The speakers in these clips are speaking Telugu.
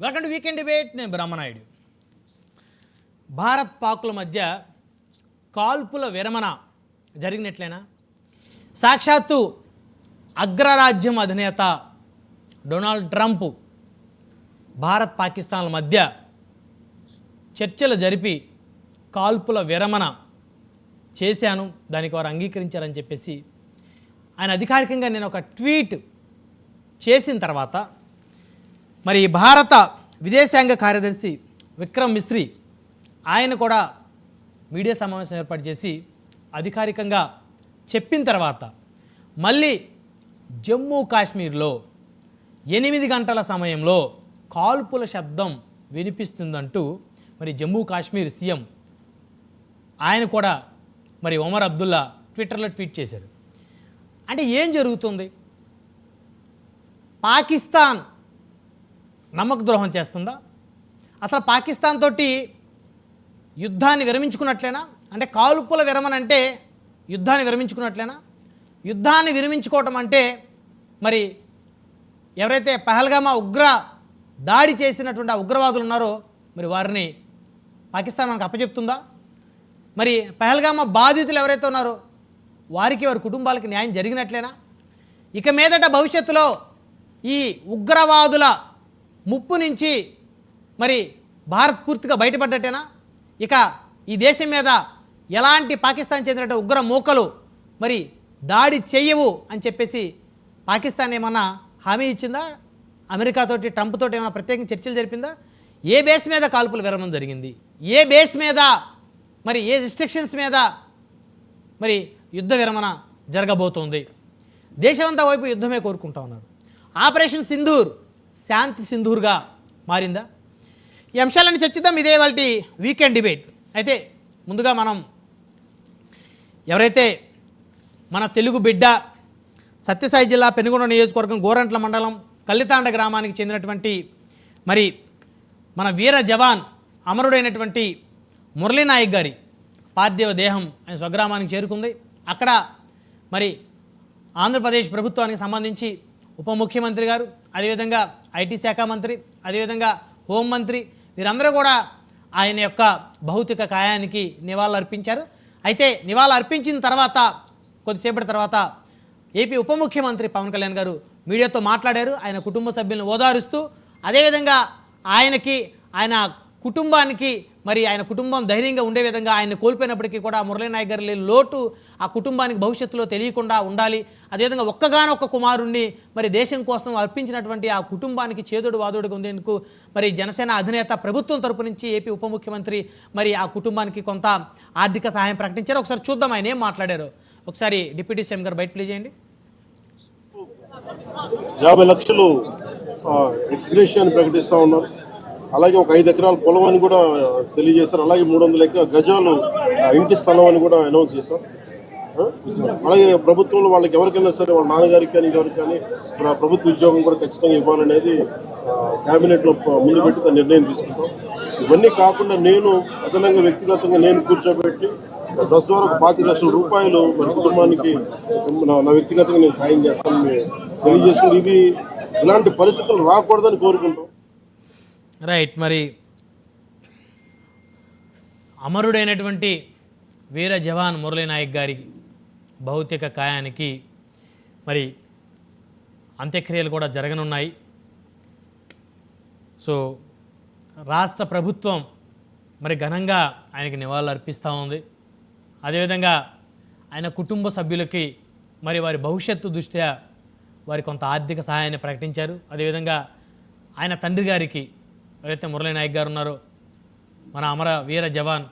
వెల్కమ్ టు వీకెండ్ డిబేట్ నేను బ్రహ్మనాయుడు. భారత్ పాకుల మధ్య కాల్పుల విరమణ జరిగినట్లేనా? సాక్షాత్తు అగ్రరాజ్యం అధినేత డొనాల్డ్ ట్రంప్ భారత్ పాకిస్తాన్ల మధ్య చర్చలు జరిపి కాల్పుల విరమణ చేశాను. దానికి వారు అంగీకరించారని చెప్పేసి ఆయన అధికారికంగా నేను ఒక ట్వీట్ చేసిన తర్వాత మరి భారత విదేశాంగ కార్యదర్శి విక్రమ్ మిస్త్రి ఆయన కూడా మీడియా సమావేశం ఏర్పాటు చేసి అధికారికంగా చెప్పిన తర్వాత మళ్ళీ జమ్మూ కాశ్మీర్లో ఎనిమిది గంటల సమయంలో కాల్పుల శబ్దం వినిపిస్తుందంటూ మరి జమ్మూ కాశ్మీర్ సీఎం ఆయన కూడా మరి ఒమర్ అబ్దుల్లా ట్విట్టర్లో ట్వీట్ చేశారు. అంటే ఏం జరుగుతుంది? పాకిస్తాన్ నమ్మక ద్రోహం చేస్తుందా? అసలు పాకిస్తాన్ తోటి యుద్ధాన్ని విరమించుకున్నట్లేనా? అంటే కాలుపుల విరమణ అంటే యుద్ధాన్ని విరమించుకున్నట్లేనా? యుద్ధాన్ని విరమించుకోవటం అంటే మరి ఎవరైతే పహల్గామా ఉగ్ర దాడి చేసినటువంటి ఆ ఉగ్రవాదులు ఉన్నారో మరి వారిని పాకిస్తాన్ మనకు అప్పచెప్తుందా? మరి పహల్గామా బాధితులు ఎవరైతే ఉన్నారో వారికి వారి కుటుంబాలకి న్యాయం జరిగినట్లేనా? ఇక మీదట భవిష్యత్తులో ఈ ఉగ్రవాదుల ముప్పు నుంచి మరి భారత్ పూర్తిగా బయటపడ్డట్టేనా? ఇక ఈ దేశం మీద ఎలాంటి పాకిస్తాన్ చెందిన ఉగ్ర మూకలు మరి దాడి చెయ్యవు అని చెప్పేసి పాకిస్తాన్ ఏమన్నా హామీ ఇచ్చిందా? అమెరికాతోటి ట్రంప్ తోటి ఏమైనా ప్రత్యేకంగా చర్చలు జరిపిందా? ఏ బేస్ మీద కాల్పులు విరమణం జరిగింది? ఏ బేస్ మీద మరి ఏ రిస్ట్రిక్షన్స్ మీద మరి యుద్ధ విరమణ జరగబోతోంది? దేశమంతా వైపు యుద్ధమే కోరుకుంటా ఉన్నారు. ఆపరేషన్ సింధూర్ శాంతి సింధూర్గా మారిందా? ఈ అంశాలను చర్చిద్దాం. ఇదే వాళ్ళ వీకెండ్ డిబేట్. అయితే ముందుగా మనం ఎవరైతే మన తెలుగు బిడ్డ సత్యసాయి జిల్లా పెనుగొండ నియోజకవర్గం గోరంట్ల మండలం కల్లితాండ గ్రామానికి చెందినటువంటి మరి మన వీర జవాన్ అమరుడైనటువంటి మురళీనాయక్ గారి పార్థివ దేహం ఆయన స్వగ్రామానికి చేరుకుంది. అక్కడ మరి ఆంధ్రప్రదేశ్ ప్రభుత్వానికి సంబంధించి ఉప ముఖ్యమంత్రి గారు అదేవిధంగా ఐటీ శాఖ మంత్రి అదేవిధంగా హోంమంత్రి వీరందరూ కూడా ఆయన యొక్క భౌతిక కాయానికి నివాళులు అర్పించారు అయితే నివాళులు అర్పించిన తర్వాత కొద్దిసేపటి తర్వాత ఏపీ ఉప ముఖ్యమంత్రి పవన్ కళ్యాణ్ గారు మీడియాతో మాట్లాడారు. ఆయన కుటుంబ సభ్యులను ఓదారుస్తూ అదేవిధంగా ఆయనకి ఆయన కుటుంబానికి మరి ఆయన కుటుంబం ధైర్యంగా ఉండే విధంగా ఆయన కోల్పోయినప్పటికీ కూడా మురళీనాయక్ గారి లోటు ఆ కుటుంబానికి భవిష్యత్తులో తెలియకుండా ఉండాలి. అదేవిధంగా ఒక్కగానొక్క కుమారుణ్ణి మరి దేశం కోసం అర్పించినటువంటి ఆ కుటుంబానికి చేదుడు వాదుడుగా ఉండేందుకు మరి జనసేన అధినేత ప్రభుత్వం తరపు నుంచి ఏపీ ఉప ముఖ్యమంత్రి మరి ఆ కుటుంబానికి కొంత ఆర్థిక సహాయం ప్రకటించారు. ఒకసారి చూద్దాం ఆయన ఏం మాట్లాడారు. ఒకసారి డిప్యూటీ సీఎం గారు బయట ప్లే చేయండి. యాభై లక్షలు ప్రకటిస్తూ ఉన్నారు. అలాగే ఒక ఐదు ఎకరాల పొలం అని కూడా తెలియజేశారు. అలాగే మూడు వందల గజాలు ఆ, ఇంటి స్థలం అని కూడా అనౌన్స్ చేశాం అలాగే ప్రభుత్వంలో వాళ్ళకి ఎవరికైనా సరే వాళ్ళ నాన్నగారికి కానీ ఎవరికి కానీ ప్రభుత్వ ఉద్యోగం కూడా ఖచ్చితంగా ఇవ్వాలనేది క్యాబినెట్లో ముందు పెట్టి నిర్ణయం తీసుకుంటాం. ఇవన్నీ కాకుండా నేను అదనంగా వ్యక్తిగతంగా నేను కూర్చోబెట్టి దస్ ద్వారా ఒక పాతి లక్షల రూపాయలు మన కుటుంబానికి నా- నా వ్యక్తిగతంగా నేను సాయం చేస్తానని తెలియజేసుకుని ఇది ఇలాంటి పరిస్థితులు రాకూడదని కోరుకుంటాం. రైట్ మరి అమరుడైనటువంటి వీర జవాన్ మురళీనాయక్ గారి భౌతిక కాయానికి మరి అంత్యక్రియలు కూడా జరగనున్నాయి. సో రాష్ట్ర ప్రభుత్వం మరి ఘనంగా ఆయనకి నివాళులు అర్పిస్తూ ఉంది. అదేవిధంగా ఆయన కుటుంబ సభ్యులకి మరి వారి భవిష్యత్తు దృష్ట్యా వారి కొంత ఆర్థిక సహాయాన్ని ప్రకటించారు. అదేవిధంగా ఆయన తండ్రి గారికి ఎవరైతే మురళీనాయక్ గారు ఉన్నారో మన అమర వీర జవాన్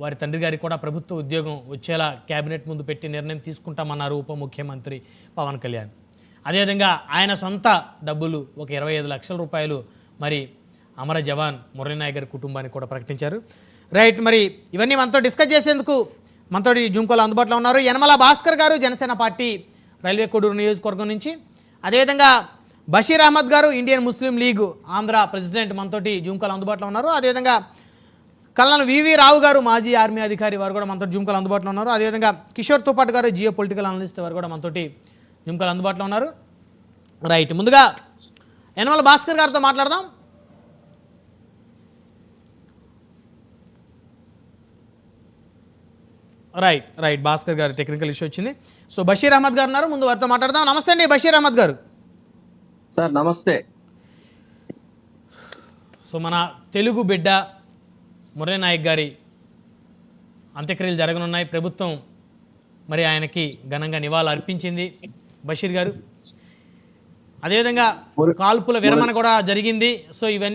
వారి తండ్రి గారికి కూడా ప్రభుత్వ ఉద్యోగం వచ్చేలా కేబినెట్ ముందు పెట్టి నిర్ణయం తీసుకుంటామన్నారు ఉప ముఖ్యమంత్రి పవన్ కళ్యాణ్. అదేవిధంగా ఆయన సొంత డబ్బులు ఒక ఇరవై ఐదు లక్షల రూపాయలు మరి అమర జవాన్ మురళీనాయక్ గారి కుటుంబానికి కూడా ప్రకటించారు. రైట్ మరి ఇవన్నీ మనతో డిస్కస్ చేసేందుకు మనతో జూమ్కోలో అందుబాటులో ఉన్నారు. యనమల భాస్కర్ గారు జనసేన పార్టీ రైల్వే కోడూరు నియోజకవర్గం నుంచి. అదేవిధంగా Basheer Ahmed garu Indian Muslim League Andhra president మనతోటి జూమ్కాల్ అందుబాటులో ఉన్నారు. అదేవిధంగా కల్లాను వివి రావు గారు మాజీ ఆర్మీ అధికారి వారు కూడా మనతో జూమ్కాల్ అందుబాటులో ఉన్నారు. అదేవిధంగా కిషోర్ తుపాటు గారు జియో పొలిటికల్ అనలిస్ట్ వారు కూడా మనతోటి జూమ్కాల్ అందుబాటులో ఉన్నారు. రైట్ ముందుగా యనమల భాస్కర్ గారితో మాట్లాడదాం. Right right Bhaskar garu technical issue వచ్చింది. సో బషీర్ అహ్మద్ గారు ఉన్నారు. ముందు వారితో మాట్లాడదాం. నమస్తే అండి బషీర్ అహ్మద్ గారు. సార్ నమస్తే. సో మన తెలుగు బిడ్డ మురళీ నాయక్ గారి అంత్యక్రియలు జరగనున్నాయి. ప్రభుత్వం మరి ఆయనకి ఘనంగా నివాళులు అర్పించింది బషీర్ గారు. అదేవిధంగా కాల్పుల విరమణ కూడా జరిగింది. సో ఇవన్నీ